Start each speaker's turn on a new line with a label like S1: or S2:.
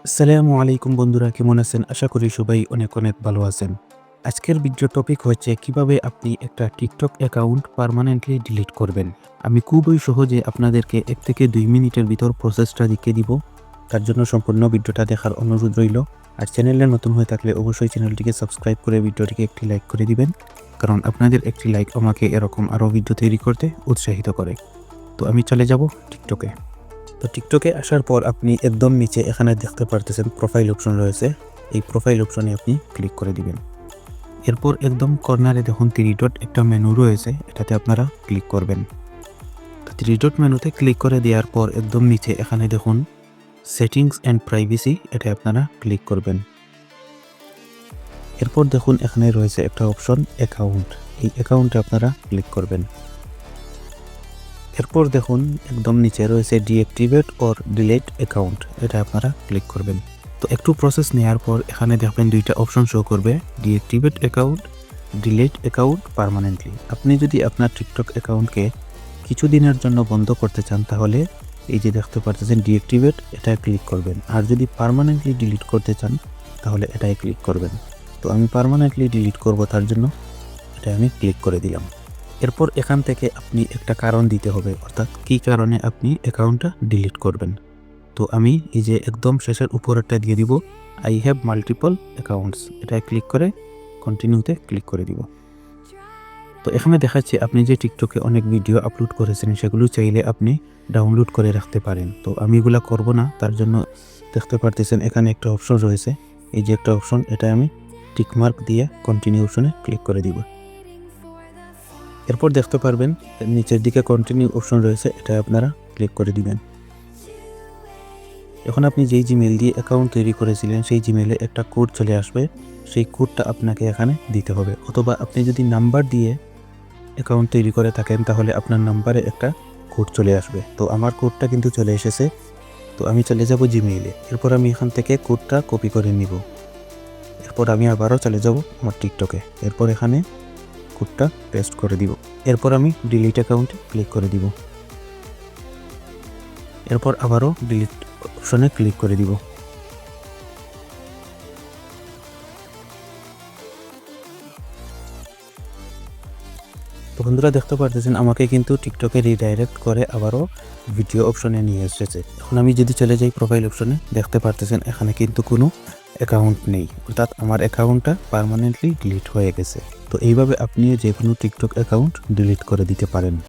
S1: আসসালামু আলাইকুম বন্ধুরা, কেমন আছেন? আশা করি সবাই অনেক অনেক ভালো আছেন। আজকের ভিডিও টপিক হচ্ছে কীভাবে আপনি একটা টিকটক অ্যাকাউন্ট পার্মানেন্টলি ডিলিট করবেন। আমি খুবই সহজে আপনাদেরকে এক থেকে দুই মিনিটের ভিতর প্রসেসটা দেখিয়ে দিব। তার জন্য সম্পূর্ণ ভিডিওটা দেখার অনুরোধ রইল। আর চ্যানেলে নতুন হয়ে থাকলে অবশ্যই চ্যানেলটিকে সাবস্ক্রাইব করে ভিডিওটিকে একটি লাইক করে দিবেন। কারণ আপনাদের একটি লাইক আমাকে এরকম আরও ভিডিও তৈরি করতে উৎসাহিত করে। তো আমি চলে যাব টিকটকে তো টিকটকে আসার পর আপনি একদম নিচে এখানে দেখতে পারতেছেন প্রোফাইল অপশন রয়েছে। এই প্রোফাইল অপশনে আপনি ক্লিক করে দিবেন। এরপর একদম কর্নারে দেখুন থ্রি ডট একটা মেনু রয়েছে, এটাতে আপনারা ক্লিক করবেন। থ্রি ডট মেনুতে ক্লিক করে দেওয়ার পর একদম নিচে এখানে দেখুন সেটিংস অ্যান্ড প্রাইভেসি এটা আপনারা ক্লিক করবেন। এরপর দেখুন এখানে রয়েছে একটা অপশন অ্যাকাউন্ট এই অ্যাকাউন্টে আপনারা ক্লিক করবেন। এরপর দেখুন একদম নিচে রয়েছে ডিঅ্যাক্টিভেট অর ডিলেট অ্যাকাউন্ট, এটা আপনারা ক্লিক করবেন। তো একটু প্রসেস নেওয়ার পর এখানে দেখবেন দুইটা অপশন শো করবে deactivate account, delete account permanently আপনি যদি আপনার টিকটক অ্যাকাউন্টকে কিছু দিনের জন্য বন্ধ করতে চান, তাহলে এই যে দেখতে পাচ্ছেন ডিঅ্যাক্টিভেট এটায় ক্লিক করবেন। আর যদি পারমানেন্টলি ডিলিট করতে চান, তাহলে এটাই ক্লিক করবেন। তো আমি পার্মানেন্টলি ডিলিট করব তার জন্য এটা আমি ক্লিক করে দিলাম। এরপর এখান থেকে আপনি একটা কারণ দিতে হবে, অর্থাৎ কি কারণে আপনি অ্যাকাউন্টটা ডিলিট করবেন। তো আমি এই যে একদম শেষের উপরেরটা দিয়ে দিব আই হ্যাভ মাল্টিপল অ্যাকাউন্টস এটায় ক্লিক করে কন্টিনিউতে ক্লিক করে দিব। তো এখানে দেখাচ্ছে আপনি যে টিকটকে অনেক ভিডিও আপলোড করেছেন, সেগুলো চাইলে আপনি ডাউনলোড করে রাখতে পারেন। তো আমি এগুলো করব না, তার জন্য দেখতে পারতেছেন এখানে একটা অপশন রয়েছে। এই যে একটা অপশন এটা আমি টিকমার্ক দিয়ে কন্টিনিউ অপশনে ক্লিক করে দিব। এরপর দেখতে পারবেন, নিচের দিকে কন্টিনিউ অপশন রয়েছে, এটা আপনারা ক্লিক করে দিবেন। এখন আপনি যেই জিমেল দিয়ে অ্যাকাউন্ট তৈরি করেছিলেন, সেই জিমেলে একটা কোড চলে আসবে, সেই কোডটা আপনাকে এখানে দিতে হবে। অথবা আপনি যদি নাম্বার দিয়ে অ্যাকাউন্ট তৈরি করে থাকেন, তাহলে আপনার নাম্বারে একটা কোড চলে আসবে। তো আমার কোডটা কিন্তু চলে এসেছে। তো আমি চলে যাব জিমেইলে এরপর আমি এখান থেকে কোডটা কপি করে নিব। এরপর আমি আবারও চলে যাব আমার টিকটকে এরপর এখানে কোডটা পেস্ট করে দিব। এরপর আমি ডিলিট অ্যাকাউন্টে ক্লিক করে দিব। এরপর আবারও ডিলিট অপশনে ক্লিক করে দিব। তো বন্ধুরা দেখতে পারতেছেন, আমাকে কিন্তু টিকটকে রিডাইরেক্ট করে আবারও ভিডিও অপশনে নিয়ে এসেছে। এখন আমি যদি চলে যাই প্রোফাইল অপশনে দেখতে পারতেছেন এখানে কিন্তু কোনো অ্যাকাউন্ট নেই। অর্থাৎ আমার অ্যাকাউন্টটা পার্মানেন্টলি ডিলিট হয়ে গেছে। তো এইভাবে আপনি যে কোনো টিকটক অ্যাকাউন্ট ডিলিট করে দিতে পারেন।